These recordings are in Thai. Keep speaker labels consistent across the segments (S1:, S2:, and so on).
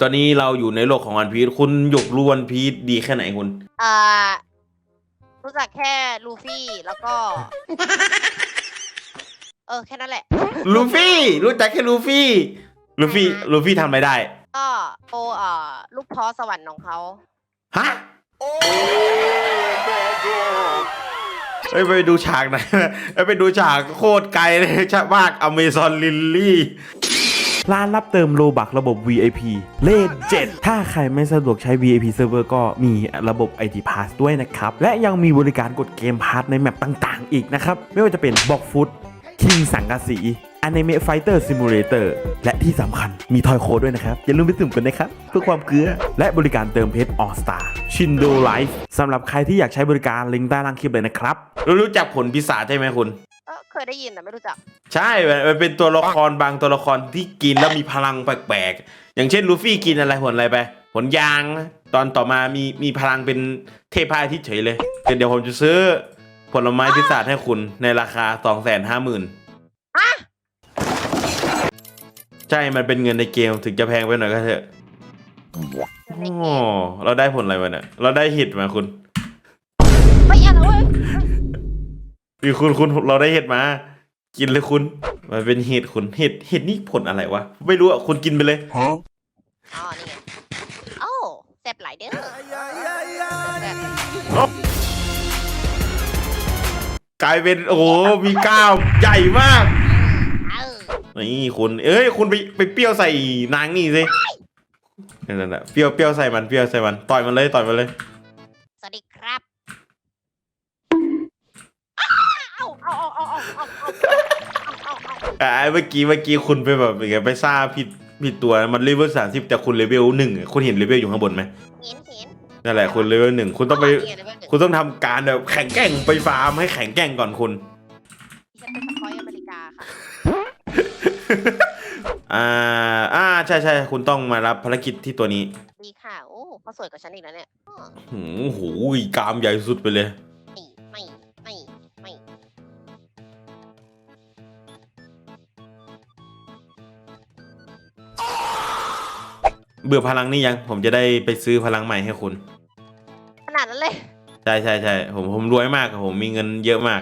S1: ตอนนี้เราอยู่ในโลกของวันพีชคุณหยกรู้วันพีชดีแค่ไหนคุณ
S2: อ่า รู้จักแค่ลูฟี่แล้วก็ เออ แค่นั้นแหละ
S1: ลูฟี่ รู้จักแค่ลูฟี่ ลูฟี่ ลูฟี่ทำอะไรได้
S2: ก็โอเอ่อลูกพอสวรรค์ของเขา
S1: ฮะเอ้ยไปดูฉากไหนเอ้ยไปดูฉากโคตรไกลเลยชะมากอเมซอนลิลลี่ ร้านรับเติมโลบักระบบ VIP เลข7ถ้าใครไม่สะดวกใช้ VIP Server ก็มีระบบ ID Pass ด้วยนะครับ และยังมีบริการกดเกมพาร์ทในแมปต่างๆ อีกนะครับ ไม่ว่าจะเป็นบ็อกฟุตคิงสังกะสี Anime Fighter Simulator และที่สำคัญมีทอยโค้ดด้วยนะครับ อย่าลืมไปสุ่มกันนะครับ เพื่อความเกลือ และบริการเติมเพชร All Star Shindo Life สำหรับใครที่อยากใช้บริการลิงก์ใต้ล่างคลิปเลยนะครับ รู้จักผลพิศาจใช่ไหมคุณ
S2: เออเคยได้ยินแต่ไม่รู้จัก
S1: ใช่มันมันเป็นตัวละครบางตัวละครที่กินแล้วมีพลังแปลกๆ อย่างเช่นลูฟี่กินอะไรผลอะไรไป ผลยางนะตอนต่อมามีมีพลังเป็นเทพาทิตย์เฉยเลยเดี๋ยวผมจะซื้อผลไม้พิศาจให้คุณในราคา 2 5 0 0 0 0
S2: ฮะ
S1: ใช่ มันเป็นเงินในเกมถึงจะแพงไปหน่อยก็เถอะโอ้เราได้ผลอะไรมาเนี่ย เราได้หิดมาคุณ
S2: ไม่อะไรเว้ย
S1: มีคุณคุณเราได้เห็ดมา กินเลยคุณ มันเป็นเห็ดคุณเห็ดเห็ดนี่ผลอะไรวะ ไม่รู้อะคุณกินไปเลย
S2: อ๋อนี่ไงโอ้แซ่บหลายเด้อแซ่บ
S1: กลายเป็นโอ้โหมีกล้ามใหญ่มาก
S2: เออ
S1: นี่คุณ เอ้ยคุณไปไปเปรี้ยวใส่นางนี่สินั่นแหละเปรี้ยวเปรี้ยวใส่มันเปรี้ยวใส่มันต่อยมันเลยต่อยมันเลย
S2: อาเอาเอาเอาเอาเอาเอาเอาอ่า
S1: เมื่อกี้เมื่อกี้คุณไปแบบอย่างเงี้ยไปซ่าผิดผิดตัวมันเลเวลสามสิบแต่คุณเลเวลหนึ่งคุณเห็นเลเวลอยู่ข้างบนไหม
S2: เห็นเห็น
S1: นั่นแหละคุณเลเวลหนึ่งคุณต้องไป คุณต้องทำการแบบแข่งแกร่งไปฟาร์มให้แข่งแกร่งก่อนคุณ
S2: ฉันเป็นสกอยอเมริกาค่ะ
S1: อ่าอ่าใช่ใช่คุณต้องมารับภารกิจที่ตัวนี้
S2: ดีค่ะ โอ้เขาสวยกว่าฉันอีกแล้วเนี่ย
S1: หืมโอ้โหกรามใหญ่สุดไปเลย เบื่อพลังนี่ยัง ผมจะได้ไปซื้อพลังใหม่ให้คุณ
S2: ขนาดนั้นเลย
S1: ใช่ใช่ใช่ผมผมรวยมากอะผมมีเงินเยอะมาก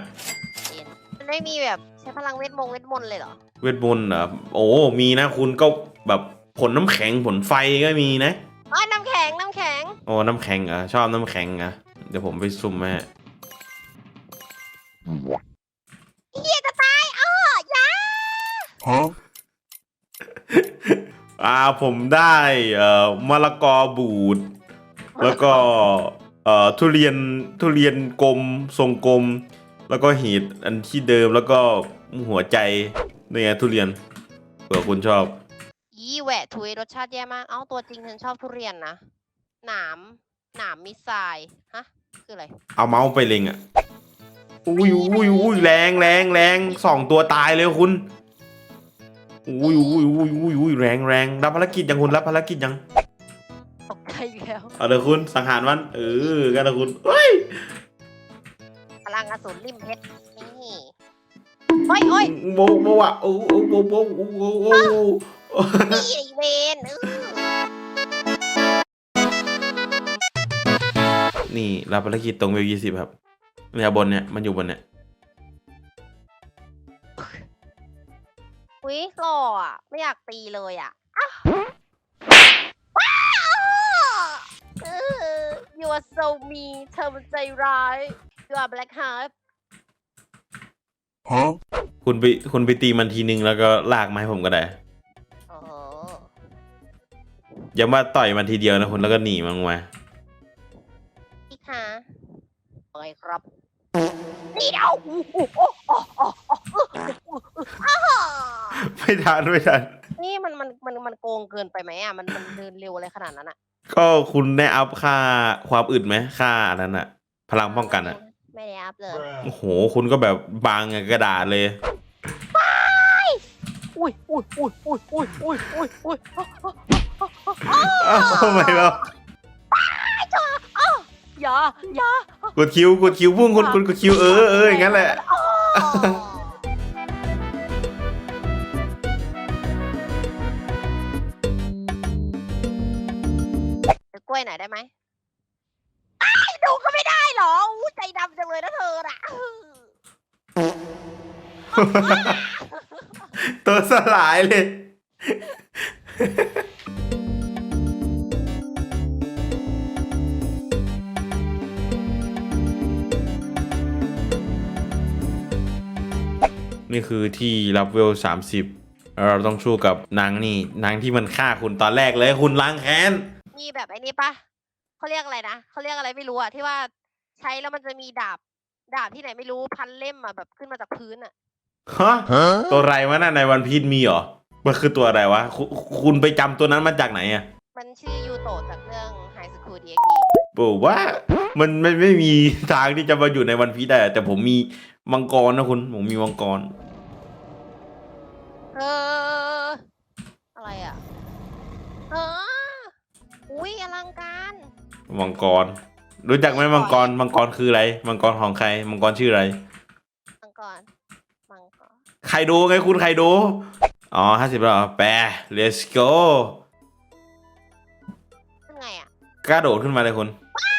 S2: เห็นมันไม่มีแบบใช้พลังเวทมงเวทมนต์เลยเหรอ
S1: เวทมนต์เหรอโอ้ มีนะคุณก็แบบผลน้ำแข็งผลไฟก็มีนะ
S2: อ๋อน้ำแข็งน้ำแข็ง
S1: โอ้ น้ำแข็งเหรอะชอบน้ำแข็งเหรอะเดี๋ยวผมไปซุ่มแม่
S2: เฮียจะตายอ้อยา
S1: อ่าผมได้เอ่อมะละกอบูด แล้วก็เอ่อทุเรียนทุเรียนกลมทรงกลม แล้วก็เห็ดอันที่เดิมแล้วก็หัวใจนี่ไงทุเรียนเผื่อคุณชอบ
S2: ยี่แหวะทุยรสชาติแย่มาก เอ้าตัวจริงฉันชอบทุเรียนนะ หนาม หนามมิสไซล์ฮะ คืออะไร
S1: เอาเมาส์ไปเล็งอะอุ้ยอุ้ยอุ้ยแรงแรงแรงสองตัวตายเลยคุณ อุ้ยอุ้ยอุ้ยอุ้ยอุ้ยแรงแรงรับภารกิจยังคุณรับภารกิจยัง
S2: ตกใจอีกแล้ว
S1: เอาเดี๋ยวคุณสังหารมัน เออกันนะคุณเฮ้ย
S2: พลังอสูรริมเพชรนี่โอ้ยโอ้ย
S1: โบโบอะโอ้โอ้โบโบโอ้โอ้โอ้
S2: นี่ไอเวนเออ
S1: นี่รับภารกิจตรงเวลยี่สิบครับเนี่ยบนเนี่ยมันอยู่บนเนี่ย
S2: อุ้ยหล่ออะ ไม่อยากตีเลยอะอ้าวว้าวเออ you are so mean เธอมันใจร้าย you are black heart
S1: คุณไปคุณไปตีมันทีนึงแล้วก็ลากมาให้ผมก็ได้
S2: โอ้
S1: อย่ามาต่อยมันทีเดียวนะคุณแล้วก็หนีมันมา
S2: พี่คะโอ้ยครับ เดาโอ้โหโอ้โหโอ้โหอ้าว
S1: ไม่ทันไม่ทัน
S2: นี่มันมันมันมันโกงเกินไปไหมอะมันมันเดินเร็วอะไรขนาดนั้นอะ
S1: ก็คุณได้อัพค่าความอึดไหมค่าอันนั้นอะพลังป้องกันอะ
S2: ไม่ได้อัพเลย
S1: โอ้โห คุณก็แบบบางอย่างกระดาษเลย
S2: อุ้ยอุ้ยอุ้ยอุ้ยอุ้ยอุ้ยอุ้ยอุ้ย
S1: อ้าวทำไมเรา
S2: อย่าอย่า ก
S1: ดคิวกดคิวพุ่งคุณคุณกดคิวเออเอออย่างนั้นแหละ
S2: อ้อวยหน่อยได้ไหมอ้ายดูก็ไม่ได้เหรออู้ใจดำจังเลยนะเธอน่ะ
S1: ตัวสลายเลย นี่คือที่รับเวลสามสิบเราต้องสู้กับนางนี่นางที่มันฆ่าคุณตอนแรกเลยคุณล้างแค้น
S2: มีแบบไอ้นี่ปะเขาเรียกอะไรนะเขาเรียกอะไรไม่รู้อะที่ว่าใช้แล้วมันจะมีดาบ ดาบที่ไหนไม่รู้พันเล่มอะแบบขึ้นมาจากพื้นอะ
S1: ฮะตัวอะไรวะน่ะในวันพีชมีเหรอ มันคือตัวอะไรวะคุคุณไปจำตัวนั้นมาจากไหนอะ
S2: มันชื่อยูโตะจากเรื่อง High School DxD
S1: บอกว่ามันไม่ไม่มีทางที่จะมาอยู่ในวันพีชได้อะแต่ผมมี มังกรนะคุณผมมีมังกร
S2: เออ อะไรอะเออ อุ้ยอลังการ
S1: มังกร รู้จักไหมมังกร มังกรคืออะไร มังกรของใคร มังกรชื่ออะไร
S2: มังกร มังกร
S1: ใครดูไงคุณใครดู อ๋อห้าสิบแล้วเหรอแปะ let's go
S2: ขึ้นไงอะ
S1: กระโดดขึ้นมาเลยคุณก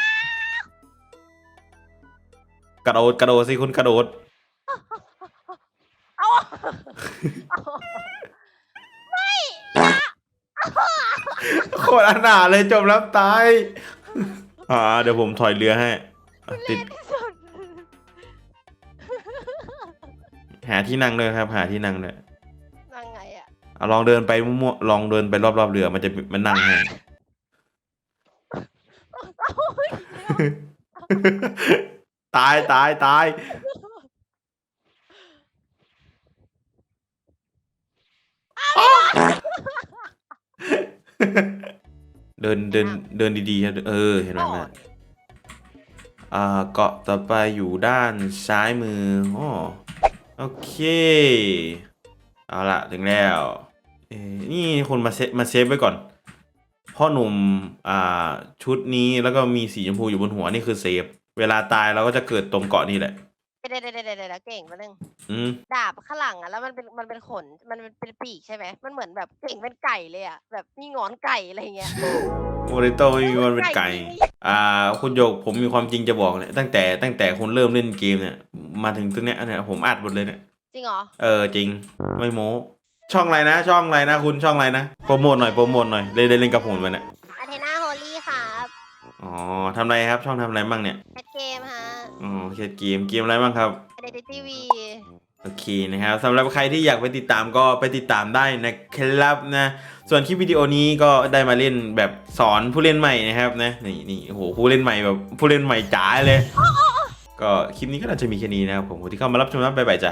S1: ระโดดกระโดดสิคุณกระโดด
S2: เอาเอา
S1: โคตรอนาถเลยจมแล้วตาย อ่า เดี๋ยวผมถอยเรือให้อะติด
S2: ที่สุด
S1: หาที่นั่งเลยครับ หาที่นั่งเลย
S2: ยังไงอะ
S1: เอาลองเดินไปมั่วๆลองเดินไปรอบๆเรือมันจะมันนั่งให้ ตายตายตาย เดินเดินเดินดีๆครับเออ เห็นไหมแม่อ่าเกาะต่อไปอยู่ด้านซ้ายมืออ๋อโอเค เอาละถึงแล้วเอ้นี่คนมาเซฟมาเซฟไว้ก่อน พ่อหนุ่ม อ่า ชุดนี้แล้วก็มีสีชมพูอยู่บนหัวนี่คือเซฟ เวลาตายเราก็จะเกิดตรงเกาะนี่แหละ
S2: เดี๋ยวเดี๋ยวเดี๋ยวเดี๋ยวเก่งมาหนึ่ง
S1: อืม
S2: ดาบข้างหลังอะแล้วมันเป็นมันเป็นขนมันเป็นเป็นปีกใช่ไหมมันเหมือนแบบเก่งเป็นไก่เลยอะแบบมีหงอนไก่อะไรเงี้ย
S1: โมริโตไม่มีวันเป็นไก่ อ่า คุณโยกผมมีความจริงจะบอกเนี่ยตั้งแต่ตั้งแต่คุณเริ่มเล่นเกมเนี่ย มาถึงตรงเนี้ยเนี่ยผมอัดหมดเลยเนี่ย
S2: จริงเหรอ
S1: เออจริง ไม่โม้ ช่องอะไรนะ ช่องอะไรนะ คุณช่องอะไรนะโปรโมทหน่อยโปรโมทหน่อยเล่นเล่นเล่นกับผมไปเนี่ย อ๋อทำอะไรครับ ช่องทำอะไรบ้างเนี่ย
S2: แคทเกมฮะ
S1: อ๋อเกมเกมเกมอะไรบ้างครับ
S2: Identity V
S1: โอเคนะครับสำหรับใครที่อยากไปติดตามก็ไปติดตามได้นะครับนะส่วนคลิปวิดีโอนี้ก็ได้มาเล่นแบบสอนผู้เล่นใหม่นะครับนะนี่นี่โอ้โหผู้เล่นใหม่แบบผู้เล่นใหม่จ๋าเลย ก็คลิปนี้ก็น่าจะมีแค่นี้นะครับผมที่เข้ามารับชมรับไปไปจ้ะ